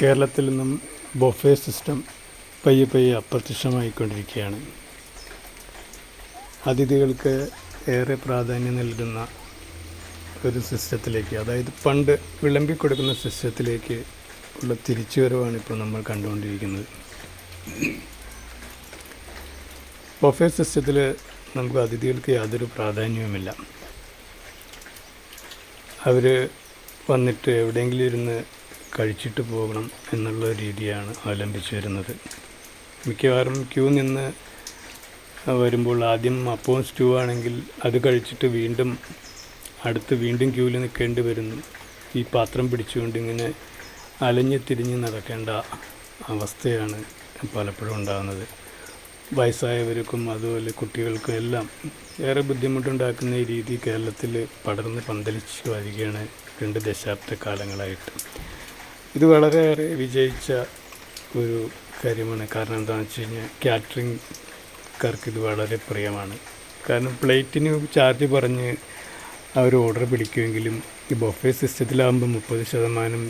കേരളത്തിൽ നിന്നും buffet system പയ്യെ പയ്യെ അപ്രത്യക്ഷമായിക്കൊണ്ടിരിക്കുകയാണ്. അതിഥികൾക്ക് ഏറെ പ്രാധാന്യം നൽകുന്ന ഒരു സിസ്റ്റത്തിലേക്ക് അതായത് പണ്ട് വിളമ്പി കൊടുക്കുന്ന സിസ്റ്റത്തിലേക്ക് ഉള്ള തിരിച്ചുവരവാണ് ഇപ്പോൾ നമ്മൾ കണ്ടുകൊണ്ടിരിക്കുന്നത്. ബൊഫേ സിസ്റ്റത്തിൽ നമുക്ക് അതിഥികൾക്ക് യാതൊരു പ്രാധാന്യവുമില്ല. അവർ വന്നിട്ട് എവിടെയെങ്കിലും ഇരുന്ന് കഴിച്ചിട്ട് പോകണം എന്നുള്ള രീതിയാണ് അവലംബിച്ച് വരുന്നത്. മിക്കവാറും ക്യൂ നിന്ന് വരുമ്പോൾ ആദ്യം അപ്പവും സ്റ്റൂ ആണെങ്കിൽ അത് കഴിച്ചിട്ട് വീണ്ടും അടുത്ത് വീണ്ടും ക്യൂവിൽ നിൽക്കേണ്ടി വരുന്നു. ഈ പാത്രം പിടിച്ചുകൊണ്ട് ഇങ്ങനെ അലഞ്ഞ് തിരിഞ്ഞ് നടക്കേണ്ട അവസ്ഥയാണ് പലപ്പോഴും ഉണ്ടാകുന്നത്. വയസ്സായവർക്കും അതുപോലെ കുട്ടികൾക്കും എല്ലാം ഏറെ ബുദ്ധിമുട്ടുണ്ടാക്കുന്ന ഈ രീതി കേരളത്തിൽ പടർന്ന് പന്തലിച്ച് വരികയാണ് രണ്ട് ദശാബ്ദ കാലങ്ങളായിട്ട്. ഇത് വളരെയേറെ വിജയിച്ച ഒരു കാര്യമാണ്. കാരണം എന്താണെന്ന് വെച്ച് കഴിഞ്ഞാൽ കാറ്ററിംഗ്കാർക്ക് ഇത് വളരെ പ്രിയമാണ്. കാരണം പ്ലേറ്റിന് ചാർജ് പറഞ്ഞ് അവർ ഓർഡർ പിടിക്കുമെങ്കിലും ഈ ബൊഫേ സിസ്റ്റത്തിലാകുമ്പോൾ മുപ്പത് ശതമാനം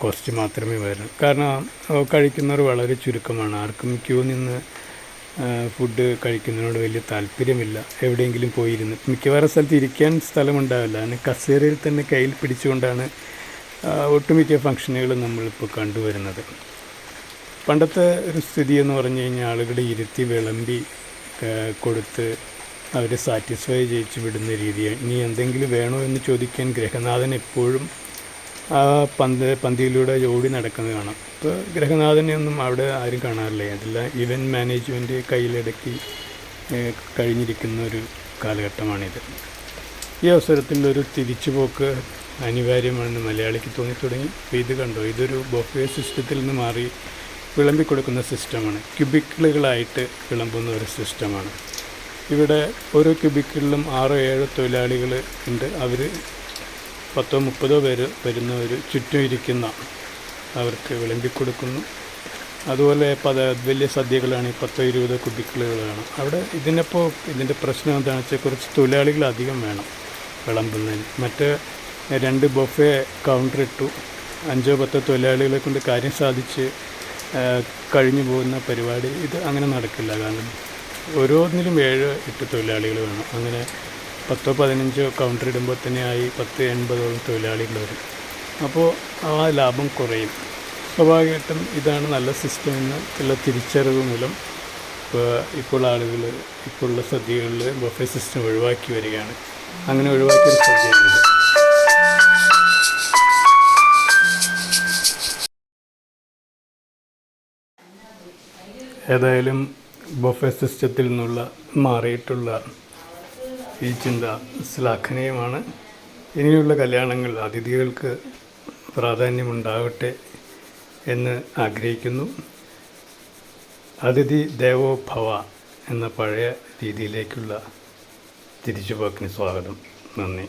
കോസ്റ്റ് മാത്രമേ വരൂ. കാരണം കഴിക്കുന്നവർ വളരെ ചുരുക്കമാണ്. ആർക്കും ക്യൂ നിന്ന് ഫുഡ് കഴിക്കുന്നതിനോട് വലിയ താല്പര്യമില്ല. എവിടെയെങ്കിലും പോയിരുന്ന്. മിക്കവാറും സ്ഥലത്ത് ഇരിക്കാൻ സ്ഥലമുണ്ടാവില്ല. അതിന് കസേരയിൽ തന്നെ കയ്യിൽ പിടിച്ചുകൊണ്ടാണ് ഒട്ടുമിക്ക ഫംഗ്ഷനുകളും നമ്മളിപ്പോൾ കണ്ടുവരുന്നത്. പണ്ടത്തെ ഒരു സ്ഥിതി എന്ന് പറഞ്ഞു കഴിഞ്ഞാൽ ആളുകളെ ഇരുത്തി വിളമ്പി കൊടുത്ത് അവരെ സാറ്റിസ്ഫൈ ചെയ്യിച്ച് വിടുന്ന രീതിയാണ് ഇനി എന്തെങ്കിലും വേണോ എന്ന് ചോദിക്കാൻ ഗ്രഹനാഥൻ എപ്പോഴും ആ പന്ത് പന്തിയിലൂടെ ഓടി നടക്കുന്നത് കാണാം. ഇപ്പോൾ ഗ്രഹനാഥനെ ഒന്നും അവിടെ ആരും കാണാറില്ല. അതെല്ലാം ഇവന്റ് മാനേജ്മെന്റ് കയ്യിലടക്കി കഴിഞ്ഞിരിക്കുന്ന ഒരു കാലഘട്ടമാണിത്. ഈ അവസരത്തിൽ ഒരു തിരിച്ചുപോക്ക് അനിവാര്യമാണെന്ന് മലയാളിക്ക് തോന്നി തുടങ്ങി അപ്പോൾ ഇത് കണ്ടോ? ഇതൊരു ബൊഫേ സിസ്റ്റത്തിൽ നിന്ന് മാറി വിളമ്പി കൊടുക്കുന്ന സിസ്റ്റമാണ്. ക്യുബിക്കിളുകളായിട്ട് വിളമ്പുന്ന ഒരു സിസ്റ്റമാണ്. ഇവിടെ ഓരോ ക്യുബിക്കിളിലും ആറോ ഏഴോ തൊഴിലാളികൾ ഉണ്ട്. അവർ പത്തോ മുപ്പതോ പേര് വരുന്ന ഒരു ചുറ്റും ഇരിക്കുന്ന അവർക്ക് വിളമ്പിക്കൊടുക്കുന്നു. അതുപോലെ പല വലിയ സദ്യകളാണ് പത്തോ ഇരുപതോ കുബിക്കിളുകളാണ് അവിടെ ഇതിനിപ്പോൾ ഇതിന്റെ പ്രശ്നം എന്താണെന്ന് വെച്ചാൽ കുറച്ച് തൊഴിലാളികൾ അധികം വേണം വിളമ്പുന്നതിന്. മറ്റ് രണ്ട് ബൊഫെ കൗണ്ടർ ഇട്ടു. അഞ്ചോ പത്തോ തൊഴിലാളികളെ കൊണ്ട് കാര്യം സാധിച്ച് കഴിഞ്ഞു പോകുന്ന പരിപാടി. ഇത് അങ്ങനെ നടക്കില്ല. കാരണം ഓരോന്നിലും ഏഴ് എട്ട് തൊഴിലാളികൾ വേണം. അങ്ങനെ പത്തോ പതിനഞ്ചോ കൗണ്ടർ ഇടുമ്പോൾ തന്നെ ആയി പത്ത് എൺപതോളം തൊഴിലാളികൾ വരും. അപ്പോൾ ആ ലാഭം കുറയും. സ്വാഭാവികമായിട്ടും ഇതാണ് നല്ല സിസ്റ്റം എന്ന് ഉള്ള തിരിച്ചറിവ് മൂലം ഇപ്പോൾ ഇപ്പോൾ ആളുകൾ ഇപ്പോഴുള്ള സദ്യകളിൽ ബഫേ സിസ്റ്റം ഒഴിവാക്കി വരികയാണ്. അങ്ങനെ ഒഴിവാക്കിയൊരു സദ്യയാണിത് ഏതായാലും ബൊഫെ സിസ്റ്റത്തിൽ നിന്നുള്ള മാറിയിട്ടുള്ള ഈ ചിന്ത ശ്ലാഘനീയമാണ് ഇനിയുള്ള കല്യാണങ്ങൾ അതിഥികൾക്ക് പ്രാധാന്യമുണ്ടാകട്ടെ എന്ന് ആഗ്രഹിക്കുന്നു. അതിഥി ദേവോ ഭവ എന്ന പഴയ രീതിയിലേക്കുള്ള തിരിച്ചുപോക്കിന് സ്വാഗതം. നന്ദി.